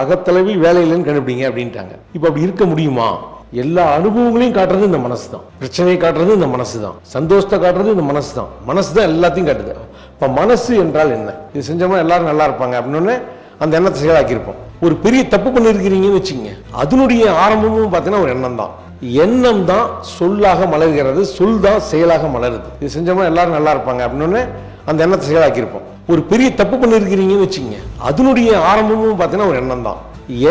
அகத்தளவில் வேலை இல்லைன்னு கண்டுபிடிங்க அப்படின்ட்டாங்க. இப்போ அப்படி இருக்க முடியுமா? எல்லா அனுபவங்களையும் காட்டுறது இந்த மனசு தான் பிரச்சனையை காட்டுறது இந்த மனசு தான் சந்தோஷத்தை காட்டுறது இந்த மனசு தான் மனசு தான் எல்லாத்தையும் காட்டுது. இப்போ மனசு என்றால் என்ன? இது செஞ்சோம்னா எல்லாரும் நல்லா இருப்பாங்க அப்படின்னு அந்த எண்ணத்தை செயலாக்கியிருப்போம். ஒரு பெரிய தப்பு பண்ணியிருக்கிறீங்கன்னு வச்சுங்க அதனுடைய ஆரம்பமும் பார்த்தீங்கன்னா ஒரு எண்ணம் தான் எண்ணம் தான் சொல்லாக மலர்கிறது சொல் தான் செயலாக மலருது. இது செஞ்சோம்னா எல்லாரும் நல்லா இருப்பாங்க அப்படின்னு அந்த எண்ணத்தை செயலாக்கியிருப்போம். ஒரு பெரிய தப்பு பண்ணியிருக்கிறீங்கன்னு வச்சுங்க அதனுடைய ஆரம்பமும் பார்த்தீங்கன்னா ஒரு எண்ணம் தான்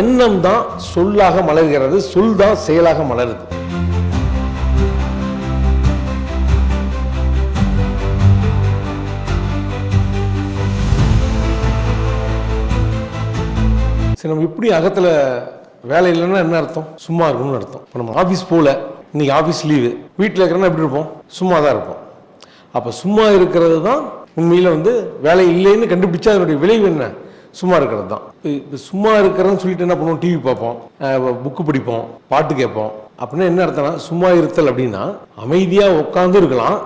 எண்ணம் தான் சொல்லாக மலர்கிறது சொல் தான் செயலாக மலருது. சரி நம்ம எப்படி அகத்தில் வேலை இல்லைன்னா என்ன அர்த்தம்? சும்மா இருக்கணும்னு அர்த்தம். இப்போ நம்ம ஆஃபீஸ் போகல இன்னைக்கு ஆஃபீஸ் லீவு வீட்டில் இருக்கிறனா எப்படி இருப்போம்? சும்மா தான் இருப்போம். அப்போ சும்மா இருக்கிறது தான் உண்மையில் வந்து வேலை இல்லைன்னு கண்டுபிடிச்சா அதனுடைய விளைவு என்ன? சும்மா இருக்கிறது தான். இப்போ சும்மா இருக்கிறேன்னு சொல்லிட்டு என்ன பண்ணுவோம்? டிவி பார்ப்போம். புக்கு படிப்போம். பாட்டு கேட்போம். அப்படின்னா என்ன அர்த்தம்னா சும்மா இருத்தல் அப்படின்னா அமைதியாக உட்காந்து இருக்கலாம்.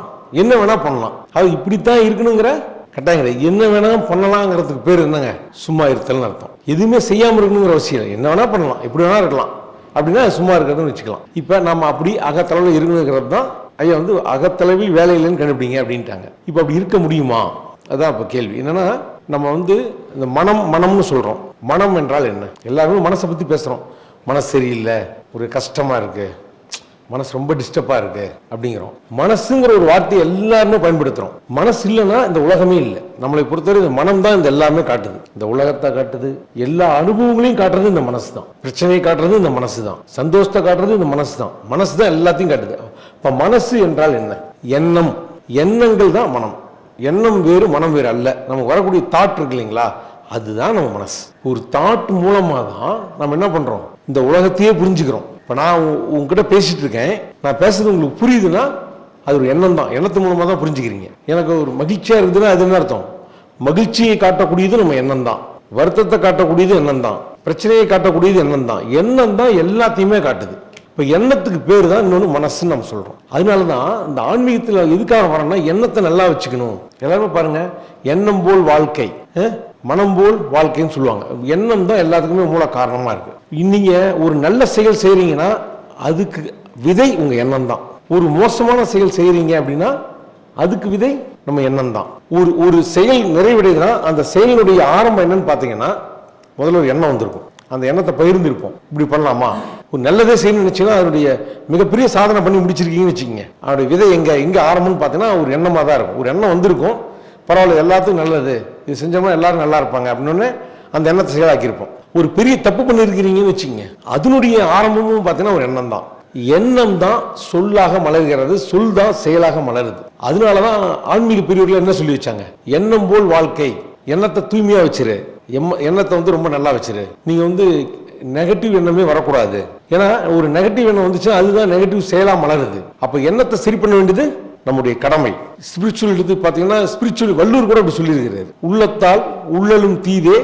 என்ன வேணால் பண்ணலாம். அது இப்படித்தான் இருக்கணுங்கிற கட்டாயம் கிடையாது. என்ன வேணால் பண்ணலாங்கிறதுக்கு பேர் என்னங்க? சும்மா இருத்தல்னு அர்த்தம். எதுவுமே செய்யாமல் இருக்கணுங்கிற அவசியம் இல்லை. என்ன வேணால் பண்ணலாம். எப்படி வேணால் இருக்கலாம். அப்படின்னா சும்மா இருக்கிறதுன்னு வச்சுக்கலாம். இப்போ நம்ம அப்படி அகத்தளவில் இருக்கணுங்கிறது தான் ஐயா வந்து அகத்தளவில் வேலை இல்லைன்னு கண்டுபிடிங்க அப்படின்ட்டாங்க. இப்போ அப்படி இருக்க முடியுமா? அதான் இப்போ கேள்வி. என்னன்னா நம்ம வந்து இந்த மனம் மனம்னு சொல்கிறோம் மனம் என்றால் என்ன? எல்லாருமே மனசை பற்றி பேசுகிறோம் மனசு சரியில்லை ஒரு கஷ்டமாக இருக்குது மனசு ரொம்ப டிஸ்டர்பாக இருக்கு அப்படிங்கிறோம். மனசுங்கிற ஒரு வார்த்தையை எல்லாருமே பயன்படுத்துகிறோம் மனசு இல்லைன்னா இந்த உலகமே இல்லை. நம்மளை பொறுத்தவரை இந்த மனம் தான் இந்த எல்லாமே காட்டுது. இந்த உலகத்தை காட்டுது. எல்லா அனுபவங்களையும் காட்டுறது இந்த மனசு தான் பிரச்சனையை காட்டுறது இந்த மனசு தான் சந்தோஷத்தை காட்டுறது இந்த மனசு தான் மனசு தான் எல்லாத்தையும் காட்டுது. இப்போ மனசு என்றால் என்ன? எண்ணம். எண்ணங்கள் தான் மனம். எண்ணம் வேறு மனம் வேறு அல்ல. நமக்கு வரக்கூடிய தாட் இருக்கு இல்லைங்களா? அதுதான் நம்ம மனசு. ஒரு தாட் மூலமாக தான் நம்ம என்ன பண்ணுறோம் இந்த உலகத்தையே புரிஞ்சுக்கிறோம். இப்போ நான் உ- உங்ககிட்ட பேசிட்டு இருக்கேன் நான் பேசுறது உங்களுக்கு புரியுதுன்னா அது ஒரு எண்ணம் தான். எண்ணத்து மூலமாக தான் புரிஞ்சுக்கிறீங்க. எனக்கு ஒரு மகிழ்ச்சியாக இருந்ததுன்னா அது என்ன அர்த்தம்? மகிழ்ச்சியை காட்டக்கூடியது நம்ம எண்ணம் தான். வருத்தத்தை காட்டக்கூடியது எண்ணம் தான். பிரச்சனையை காட்டக்கூடியது எண்ணம் தான். எண்ணம் தான் எல்லாத்தையுமே காட்டுது. இப்போ எண்ணத்துக்கு பேர் தான் இன்னொன்று மனசுன்னு நம்ம சொல்கிறோம் அதனால தான் இந்த ஆன்மீகத்தில் எதுக்காக வரோம்னா எண்ணத்தை நல்லா வச்சுக்கணும். எல்லாருமே பாருங்கள் எண்ணம் போல் வாழ்க்கை. மனம் போல் வாழ்க்கைன்னு சொல்லுவாங்க. எண்ணம் தான் எல்லாத்துக்குமே மூல காரணமாக இருக்குது நீங்க ஒரு நல்ல செயல் செய்கிறீங்கன்னா அதுக்கு விதை உங்கள் எண்ணம் தான் ஒரு மோசமான செயல் செய்கிறீங்க அப்படின்னா அதுக்கு விதை நம்ம எண்ணம் தான் ஒரு ஒரு செயல் நிறைவடைதுன்னா அந்த செயலினுடைய ஆரம்பம் என்னன்னு பார்த்தீங்கன்னா முதல்ல ஒரு எண்ணம் வந்திருக்கும். அந்த எண்ணத்தை பகிர்ந்திருப்போம். இப்படி பண்ணலாமா? ஒரு நல்லதே செய்யணும்னு நினச்சிங்கன்னா அதனுடைய மிகப்பெரிய சாதனை பண்ணி முடிச்சிருக்கீங்கன்னு வச்சுக்கோங்க. அதனுடைய விதை எங்கே எங்கே ஆரம்பம்னு பார்த்தீங்கன்னா ஒரு எண்ணமாக தான் இருக்கும். ஒரு எண்ணம் வந்திருக்கும். பரவாயில்ல எல்லாத்துக்கும் நல்லது. இது செஞ்சோம்னா எல்லாரும் நல்லா இருப்பாங்க அப்படின்னு அந்த எண்ணத்தை செயலாக்கியிருப்போம். ஒரு பெரிய தப்பு பண்ணியிருக்கிறீங்கன்னு வச்சுக்கோங்க. அதனுடைய ஆரம்பமும் பார்த்தீங்கன்னா ஒரு எண்ணம் தான் எண்ணம் தான் சொல்லாக மலர்கிறது சொல் தான் செயலாக மலருது. அதனால தான் ஆன்மீக பெரியவர்கள் என்ன சொல்லி வச்சாங்க? எண்ணம் போல் வாழ்க்கை. எண்ணத்தை தூய்மையாக வச்சிரு. எம்ம எண்ணத்தை வந்து ரொம்ப நல்லா வச்சிரு. நீங்கள் வந்து நெகட்டிவ் எண்ணமே வரக்கூடாது. ஏன்னா ஒரு நெகட்டிவ் எண்ணம் வந்துச்சுன்னா அதுதான் நெகட்டிவ் செயலாக மலருது. அப்போ எண்ணத்தை சரி பண்ண வேண்டியது நம்முடைய கடமை. ஸ்பிரிச்சுவல் எடுத்து பார்த்தீங்கன்னா ஸ்பிரிச்சுவல் வள்ளூர் கூட அப்படி சொல்லியிருக்கிறார். உள்ளத்தால் உள்ளலும் தீதே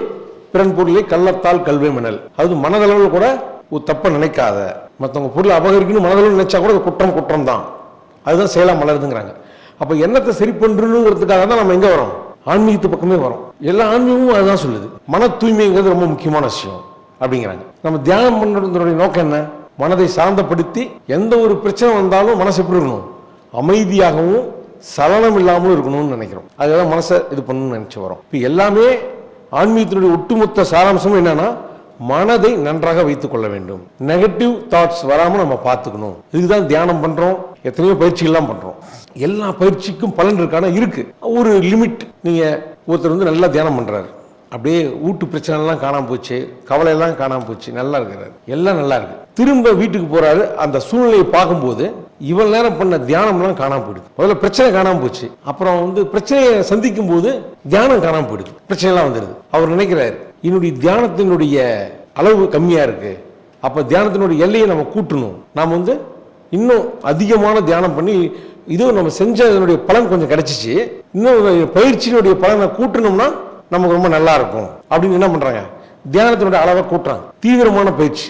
பிறன் பொருளை கள்ளத்தால் கல்வே மணல் அது மனதளவில் கூட ஒரு தப்பை நினைக்காத. மற்றவங்க பொருளை அபகரிக்கணும் மனதளவில் நினைச்சா கூட குற்றம் குற்றம் தான். அதுதான் செயலா மலருதுங்கிறாங்க. அப்போ எண்ணத்தை சரி பண்ணுறதுங்கிறதுக்காக தான் நம்ம எங்கே வரோம்? ஆன்மீகத்து பக்கமே வரோம். எல்லா ஆன்மீகமும் அதுதான் சொல்லுது. மன தூய்மைங்கிறது ரொம்ப முக்கியமான விஷயம் அப்படிங்கிறாங்க. நம்ம தியானம் பண்ணுறதுடைய நோக்கம் என்ன? மனதை சாந்தப்படுத்தி எந்த ஒரு பிரச்சனை வந்தாலும் மனசு எப்படி இருக்கணும்? அமைதியாகவும் சலனம் இல்லாமலும் இருக்கணும்னு நினைக்கிறோம். அதுதான் மனசை இது பண்ணணும்னு நினச்சி வரோம். இப்போ எல்லாமே ஆன்மீகத்தினுடைய ஒட்டுமொத்த சாராம்சம் என்னன்னா மனதை நன்றாக வைத்துக் கொள்ள வேண்டும். நெகட்டிவ் தாட்ஸ் வராமல் நம்ம பார்த்துக்கணும். இதுதான் தியானம் பண்ணுறோம் எத்தனையோ பயிற்சிகள்லாம் பண்ணுறோம் எல்லா பயிற்சிக்கும் பலன் இருக்கான? இருக்கு. ஒரு லிமிட் நீங்கள் ஒருத்தர் வந்து நல்லா தியானம் பண்ணுறாரு அப்படியே வீட்டு பிரச்சனைலாம் காணாமல் காணாம போச்சு. கவலையெல்லாம் காணாமல் போச்சு. நல்லா இருக்கிறாரு. எல்லாம் நல்லா இருக்கு. திரும்ப வீட்டுக்கு போகிறாரு அந்த சூழ்நிலையை பார்க்கும்போது இவ்வளவு நேரம் பண்ண தியானம்லாம் காணாமல் போயிடுது. முதல்ல பிரச்சனை காணாம போச்சு. அப்புறம் வந்து பிரச்சனையை சந்திக்கும் போது தியானம் காணாமல் போயிடுது. பிரச்சனைலாம் வந்துடுது அவர் நினைக்கிறார் என்னுடைய தியானத்தினுடைய அளவு கம்மியாக இருக்கு. அப்போ தியானத்தினுடைய எல்லையை நம்ம கூட்டணும். நாம் வந்து இன்னும் அதிகமான தியானம் பண்ணி இதுவும் நம்ம செஞ்சதனுடைய பலன் கொஞ்சம் கிடைச்சிச்சு. இன்னும் பயிற்சியினுடைய பலனை கூட்டணும்னா நமக்கு ரொம்ப நல்லா இருக்கும். அப்படின்னு என்ன பண்ணுறாங்க தியானத்தினுடைய அளவை கூட்டுறாங்க. தீவிரமான பயிற்சி.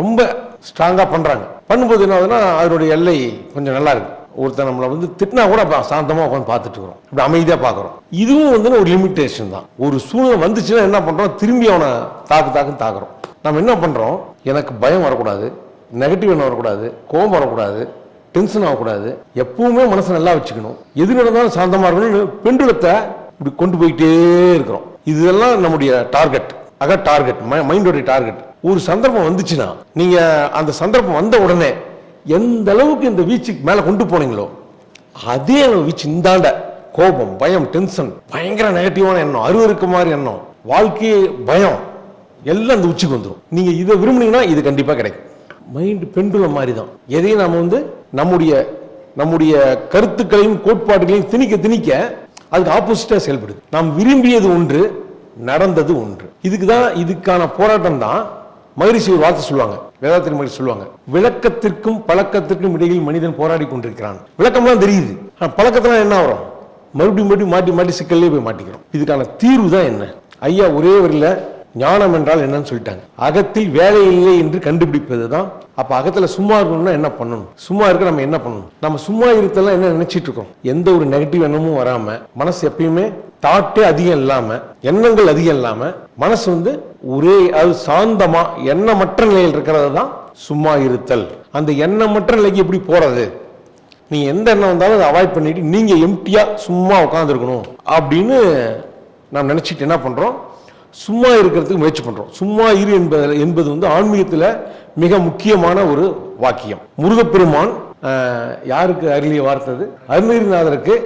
ரொம்ப ஸ்ட்ராங்காக பண்ணுறாங்க பண்ணும்போது என்ன ஆகுதுன்னா அதனுடைய எல்லை கொஞ்சம் நல்லா இருக்கு. ஒருத்தர் நம்மளை வந்து திட்டினா கூட சாந்தமாக உட்காந்து பார்த்துட்டு இருக்கிறோம். இப்படி அமைதியாக பார்க்குறோம். இதுவும் வந்து ஒரு லிமிட்டேஷன் தான். ஒரு சூழ்நிலை வந்துச்சுன்னா என்ன பண்ணுறோம் திரும்பி அவனை தாக்கு தாக்குன்னு தாக்குறோம். நம்ம என்ன பண்ணுறோம் எனக்கு பயம் வரக்கூடாது. நெகட்டிவ் என்ன வரக்கூடாது. கோபம் வரக்கூடாது. டென்ஷன் ஆகக்கூடாது. எப்பவுமே மனசை நல்லா வச்சுக்கணும். எது நடந்தாலும் சாந்தமாக இருக்கணும்னு பெண்டுலத்தை இப்படி கொண்டு போயிட்டே இருக்கிறோம். இதெல்லாம் நம்முடைய டார்கெட் அக டார்கெட் மைண்டோடைய டார்கெட் ஒரு சந்தர்ப்பம் வந்துச்சுன்னா நீங்க அந்த சந்தர்ப்பம் வந்த உடனே எந்த அளவுக்கு இந்த வீச்சுக்கு மேல கொண்டு போனீங்களோ அதே அளவு வீச்சு இந்தாண்ட கோபம் பயம் டென்ஷன் பயங்கர நெகட்டிவான எண்ணம் அருவருக்க மாதிரி எண்ணம் வாழ்க்கையே பயம் எல்லாம் அந்த உச்சிக்கு வந்துடும் நீங்க இதை விரும்புனீங்கன்னா இது கண்டிப்பா கிடைக்கும். மைண்ட் பெண்டுலம் மாதிரி தான் எதையும் நம்ம வந்து நம்முடைய நம்முடைய கருத்துக்களையும் கோட்பாடுகளையும் திணிக்க திணிக்க அதுக்கு ஆப்போசிட்டா செயல்படுது. நாம் விரும்பியது ஒன்று நடந்தது ஒன்று. இதுக்கு தான் இதுக்கான போராட்டம் தான் மகிழ்ச்சி ஒரு வார்த்தை சொல்லுவாங்க. வேதாத்திரி மகிழ்ச்சி சொல்லுவாங்க. விளக்கத்திற்கும் பழக்கத்திற்கும் இடையில் மனிதன் போராடி கொண்டிருக்கிறான். விளக்கம்லாம் தெரியுது. ஆனா பழக்கத்துல என்ன வரும் மறுபடியும் மறுபடியும் மாட்டி மாட்டி சிக்கல்லே போய் மாட்டிக்கிறோம். இதுக்கான தீர்வு தான் என்ன? ஐயா ஒரே வரியில ஞானம் என்றால் என்னன்னு சொல்லிட்டாங்க. அகத்தில் வேலை இல்லை என்று கண்டுபிடிப்பது தான். அப்ப அகத்துல சும்மா இருக்கணும்னா என்ன பண்ணணும்? சும்மா இருக்க நம்ம என்ன பண்ணணும்? நம்ம சும்மா இருக்கலாம் என்ன நினைச்சிட்டு இருக்கோம்? எந்த ஒரு நெகட்டிவ் எண்ணமும் வராம மனசு எப்பயுமே தாட்டே அதிகம் இல்லாம எண்ணங்கள் அதிகம் இல்லாம மனசு வந்து ஒரே அது சாந்தமா எண்ணமற்ற நிலையில் இருக்கிறது தான் சும்மா இருத்தல். அந்த எண்ணமற்ற நிலைக்கு எப்படி போறது? நீங்கள் எந்த எண்ணம் வந்தாலும் அதை அவாய்ட் பண்ணிட்டு நீங்க எம்டியா சும்மா உட்காந்துருக்கணும் அப்படின்னு நாம் நினைச்சிட்டு என்ன பண்றோம்? சும்மா இருக்கிறதுக்கு முயற்சி பண்றோம். சும்மா இரு என்பது என்பது வந்து ஆன்மீகத்தில் மிக முக்கியமான ஒரு வாக்கியம். முருகப்பெருமான் யாருக்கு அருளிய வார்த்தது அருணகிரிநாதருக்கு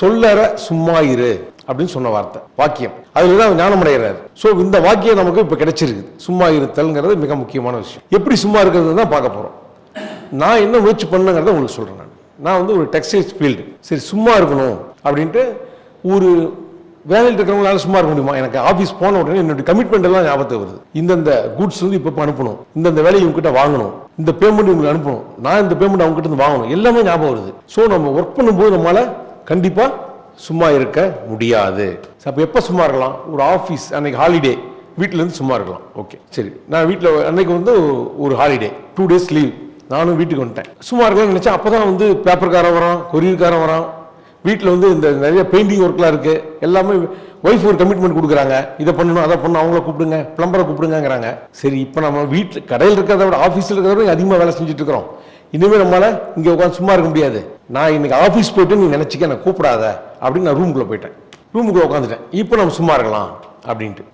சொல்லற சும்மா இரு. அப்படின்னு சொன்ன வார்த்தை வாக்கியம். அதில் தான் ஞானம் அடைகிறார். ஸோ இந்த வாக்கியம் நமக்கு இப்போ கிடைச்சிருக்கு சும்மா இருத்தல்ங்கிறது மிக முக்கியமான விஷயம். எப்படி சும்மா இருக்கிறது தான் பார்க்க போகிறோம் நான் என்ன முயற்சி பண்ணுங்கிறத உங்களுக்கு சொல்கிறேன் நான். நான் வந்து ஒரு டெக்ஸ்டைல்ஸ் ஃபீல்டு சரி சும்மா இருக்கணும் அப்படின்ட்டு ஒரு வேலையில் இருக்கிறவங்களால சும்மா இருக்க முடியுமா? எனக்கு ஆஃபீஸ் போன உடனே என்னுடைய கமிட்மெண்ட் எல்லாம் ஞாபகத்துக்கு வருது. இந்தந்த குட்ஸ் வந்து இப்போ அனுப்பணும். இந்தந்த வேலையை இவங்ககிட்ட வாங்கணும். இந்த பேமெண்ட் இவங்களுக்கு அனுப்பணும். நான் இந்த பேமெண்ட் அவங்ககிட்ட இருந்து வாங்கணும். எல்லாமே ஞாபகம் வருது. ஸோ நம்ம ஒர்க் பண்ணும்போது நம்மளால் கண்டிப்பாக சும்மா இருக்க முடியாது. அப்போ எப்போ சும்மா இருக்கலாம்? ஒரு ஆஃபீஸ் அன்னைக்கு ஹாலிடே வீட்டிலேருந்து சும்மா இருக்கலாம். ஓகே சரி. நான் வீட்டில் அன்னைக்கு வந்து ஒரு ஹாலிடே டூ டேஸ் லீவ் நானும் வீட்டுக்கு வந்துட்டேன். சும்மா இருக்கலாம்னு நினச்சேன் அப்போ தான் வந்து பேப்பர்காரன் வரான் கொரியர்காரன் வரான். வீட்டில் வந்து இந்த நிறைய பெயிண்டிங் ஒர்க்லாம் இருக்குது எல்லாமே ஒய்ஃப் ஒரு கமிட்மெண்ட் கொடுக்குறாங்க. இதை பண்ணணும் அதை பண்ணணும் அவங்கள கூப்பிடுங்க பிளம்பரை கூப்பிடுங்கிறாங்க சரி இப்போ நம்ம வீட்டில் கடையில் இருக்கிறத விட ஆஃபீஸில் இருக்கிறத விட அதிகமாக வேலை செஞ்சுட்டு இருக்கிறோம். இனிமேல் நம்மளால் இங்கே உட்காந்து சும்மா இருக்க முடியாது. நான் இன்னைக்கு ஆஃபீஸ் போயிட்டு நீ நினச்சிக்க நான் கூப்பிடாத அப்படின்னு நான் ரூமுக்குள்ளே போயிட்டேன். ரூமுக்குள்ளே உட்காந்துட்டேன் இப்போ நம்ம சும்மா இருக்கலாம் அப்படின்ட்டு.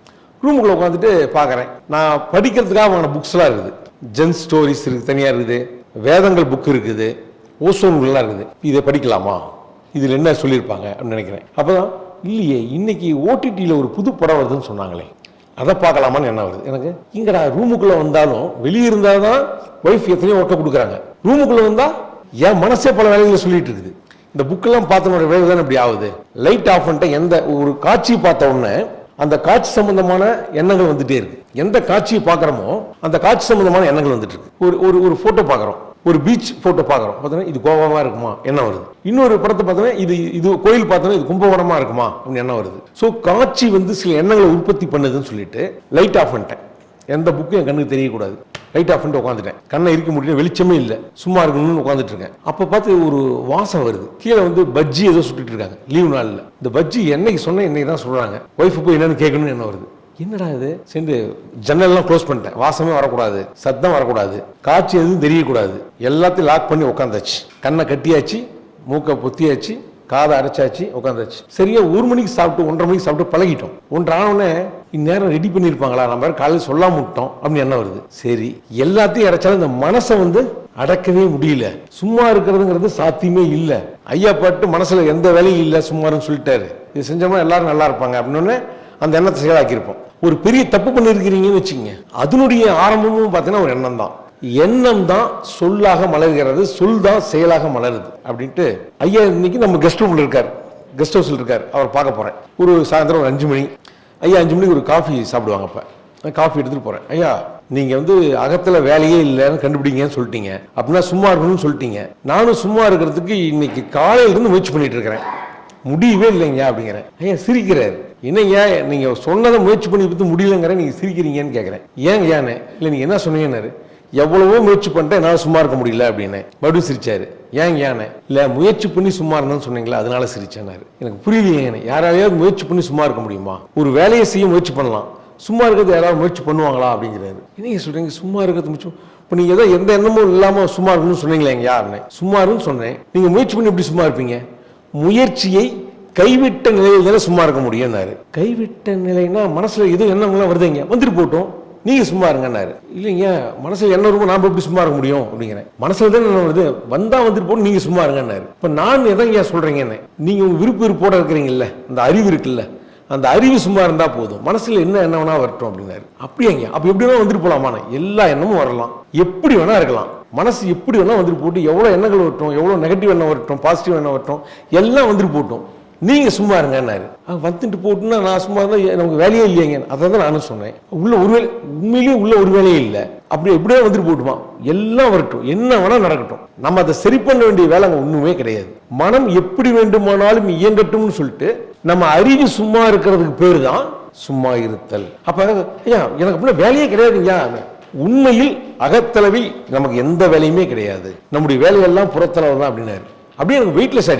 ரூமுக்குள்ளே உட்காந்துட்டு பார்க்குறேன் நான் படிக்கிறதுக்காக வாங்கின புக்ஸ்லாம் இருக்குது. ஜென்ஸ் ஸ்டோரிஸ் இருக்குது தனியாக இருக்குது. வேதங்கள் புக் இருக்குது. ஓசோன்கள்லாம் இருக்குது. இதை படிக்கலாமா? இதில் என்ன சொல்லியிருப்பாங்க அப்படின்னு நினைக்கிறேன். அப்போ தான் இல்லையே இன்னைக்கு ஓடிடியில் ஒரு புது படம் வருதுன்னு சொன்னாங்களே. அதை பார்க்கலாமான்னு என்ன வருது. எனக்கு இங்கடா ரூமுக்குள்ளே வந்தாலும் வெளியே இருந்தால் தான் ஒய்ஃப் எத்தனையோ ஒர்க்கை கொடுக்குறாங்க. ரூமுக்குள்ளே வந்தால் என் மனசே பல வேலைகளை சொல்லிட்டு இருக்குது. இந்த புக்கெல்லாம் பார்த்தனோட விளைவு தானே இப்படி ஆகுது. லைட் ஆஃப் பண்ணிட்டு எந்த ஒரு காட்சி பார்த்த உடனே அந்த காட்சி சம்பந்தமான எண்ணங்கள் வந்துட்டே இருக்கு. எந்த காட்சியை பார்க்குறோமோ அந்த காட்சி சம்பந்தமான எண்ணங்கள் வந்துட்டு இருக்கு. ஒரு ஒரு ஒரு ஃபோட்டோ பார்க்குறோம். ஒரு பீச் ஃபோட்டோ பார்க்குறோம். பார்த்தோன்னா இது கோவமாக இருக்குமா? என்ன வருது. இன்னொரு படத்தை பார்த்தோன்னா இது இது கோயில் பார்த்தோன்னா இது கும்பகோணமாக இருக்குமா? அப்படின்னு என்ன வருது. ஸோ காட்சி வந்து சில எண்ணங்களை உற்பத்தி பண்ணுதுன்னு சொல்லிட்டு லைட் ஆஃப் பண்ணிட்டேன். எந்த புக்கும் என் கண்ணுக்கு தெரியக்கூடாது. லைட் ஆஃப் பண்ணிட்டு உட்காந்துட்டேன் கண்ணை இருக்க முடியல வெளிச்சமே இல்லை. சும்மா இருக்கணும்னு உட்காந்துட்டு இருக்கேன் அப்போ பார்த்து ஒரு வாசம் வருது. கீழே வந்து பஜ்ஜி ஏதோ சுட்டுட்டு இருக்காங்க. லீவ் நாளில். இந்த பஜ்ஜி என்னைக்கு சொன்னேன் என்னைக்கு தான் சொல்றாங்க. ஒய்ஃபு போய் என்னன்னு கேட்கணும்னு என்ன வருது. என்னடா இது? சேர்ந்து ஜன்னல்லாம் க்ளோஸ் பண்ணிட்டேன். வாசமே வரக்கூடாது. சத்தம் வரக்கூடாது. காட்சி எதுவும் தெரியக்கூடாது. எல்லாத்தையும் லாக் பண்ணி உட்காந்தாச்சு கண்ணை கட்டியாச்சு. மூக்கை பொத்தியாச்சு. காதை அடைச்சாச்சு உட்காந்தாச்சு சரியா ஒரு மணிக்கு சாப்பிட்டு ஒன்றரை மணிக்கு சாப்பிட்டு பழகிட்டோம். ஒன்றரை இந்நேரம் ரெடி பண்ணியிருப்பாங்களா நம்ம காலையில் சொல்லாம விட்டோம் அப்படின்னு என்ன வருது. சரி எல்லாத்தையும் அடைச்சாலும் இந்த மனசை வந்து அடக்கவே முடியல. சும்மா இருக்கிறதுங்கிறது சாத்தியமே இல்லை. ஐயா பாட்டு மனசில் எந்த வேலையும் இல்லை சும்மாருன்னு சொல்லிட்டாரு. இது செஞ்சோம்னா எல்லாரும் நல்லா இருப்பாங்க அப்படின்னு அந்த எண்ணத்தை செயலாக்கியிருப்போம். ஒரு பெரிய தப்பு பண்ணியிருக்கிறீங்கன்னு வச்சுங்க அதனுடைய ஆரம்பமும் பார்த்தீங்கன்னா ஒரு எண்ணம் தான் எண்ணம் தான் சொல்லாக மலர்கிறது சொல் தான் செயலாக மலருது அப்படின்ட்டு ஐயா இன்னைக்கு நம்ம கெஸ்ட் ரூம்ல இருக்கார். கெஸ்ட் ஹவுஸில் இருக்கார். அவர் பார்க்க போகிறேன் ஒரு சாயந்தரம் ஒரு அஞ்சு மணி. ஐயா அஞ்சு மணிக்கு ஒரு காஃபி சாப்பிடுவாங்க அப்போ. நான் காஃபி எடுத்துகிட்டு போகிறேன் ஐயா நீங்கள் வந்து அகத்தில் வேலையே இல்லைன்னு கண்டுபிடிங்கன்னு சொல்லிட்டீங்க. அப்படின்னா சும்மா இருக்கணும்னு சொல்லிட்டீங்க. நானும் சும்மா இருக்கிறதுக்கு இன்னைக்கு காலையிலேருந்து முயற்சி பண்ணிட்டு இருக்கிறேன். முடியவே இல்லைங்க அப்படிங்கிறேன். ஐயா சிரிக்கிறாரு. என்னய்யா நீங்கள் சொன்னதை முயற்சி பண்ணி பார்த்து முடியலங்கிற நீங்கள் சிரிக்கிறீங்கன்னு கேட்குறேன் ஏன் ஏன்னு இல்லை நீங்கள் என்ன சொன்னீங்கன்னாரு? எவ்வளவோ முயற்சி பண்ணிட்டேன் என்னால் சும்மா இருக்க முடியல அப்படின்னு. மறுபடியும் சிரிச்சாரு. ஏன் ஏன்னு? இல்லை முயற்சி பண்ணி சும்மா இருந்தேன்னு சொன்னீங்களா? அதனால சிரிச்சேனாரு எனக்கு புரியலையேன்னு யாராலையாவது முயற்சி பண்ணி சும்மா இருக்க முடியுமா? ஒரு வேலையை செய்ய முயற்சி பண்ணலாம். சும்மா இருக்கிறது யாராவது முயற்சி பண்ணுவாங்களா? அப்படிங்கிறாரு. என்னங்க சொல்கிறீங்க சும்மா இருக்கிறது முயற்சி இப்போ நீங்கள் ஏதோ எந்த எண்ணமும் இல்லாமல் சும்மா இருக்கணும்னு சொன்னீங்களே எங்க யாருன்னு. சும்மா இருக்குன்னு சொன்னேன். நீங்கள் முயற்சி பண்ணி எப்படி சும்மா இருப்பீங்க? முயற்சியை கைவிட்ட நிலையில் தானே சும்மா இருக்க முடியும்னாரு. கைவிட்ட நிலைன்னா மனசில் எது எண்ணங்கள்லாம் வருதுங்க வந்துட்டு போட்டோம். நீங்கள் சும்மா இருங்கன்னாரு. இல்லைங்க மனசில் என்ன இருக்கும் நாம் எப்படி சும்மா இருக்க முடியும்? அப்படிங்கிறேன். மனசில் தான் என்ன வருது வந்தால் வந்துட்டு போகணும் நீங்கள் சும்மா இருங்கன்னாரு. இப்போ நான் எதைங்க சொல்கிறீங்கன்னு நீங்கள் உங்கள் விருப்ப விருப்போட இருக்கிறீங்கல்ல அந்த அறிவு இருக்குல்ல அந்த அறிவு சும்மா இருந்தால் போதும். மனசில் என்ன என்ன வேணா வரட்டும் அப்படின்னாரு. அப்படியாங்க. அப்போ எப்படி வேணா வந்துட்டு போலாமா எல்லா எண்ணமும் வரலாம். எப்படி வேணா இருக்கலாம். மனசு எப்படி வேணா வந்துட்டு போட்டு எவ்வளோ எண்ணங்கள் வரட்டும் எவ்வளோ நெகட்டிவ் எண்ணம் வரட்டும் பாசிட்டிவ் எண்ணம் வரட்டும் எல்லாம் வந்துட்டு போட்டும். நீங்கள் சும்மா இருங்கன்னாரு. வந்துட்டு போட்டுன்னா நான் சும்மா இருந்தால் நமக்கு வேலையே இல்லைங்க அதை தான் நானும் சொன்னேன். உள்ள ஒரு வேலை உண்மையிலேயே உள்ள ஒரு வேலையே இல்லை. அப்படி எப்படியோ வந்துட்டு போட்டுமா எல்லாம் வரட்டும். என்ன வேணால் நடக்கட்டும். நம்ம அதை சரி பண்ண வேண்டிய வேலை அங்கே ஒன்றுமே கிடையாது. மனம் எப்படி வேண்டுமானாலும் இயங்கட்டும்னு சொல்லிட்டு நம்ம அறிவு சும்மா இருக்கிறதுக்கு பேர் தான் சும்மா இருத்தல். அப்போ ஐயா எனக்கு அப்படின்னா வேலையே கிடையாதுங்கய்யா உண்மையில் அகத்தளவில் நமக்கு எந்த வேலையுமே கிடையாது. நம்முடைய வேலையெல்லாம் புறத்தளவு தான் அப்படின்னாரு. அப்படியே எனக்கு வெயிட்லெஸ்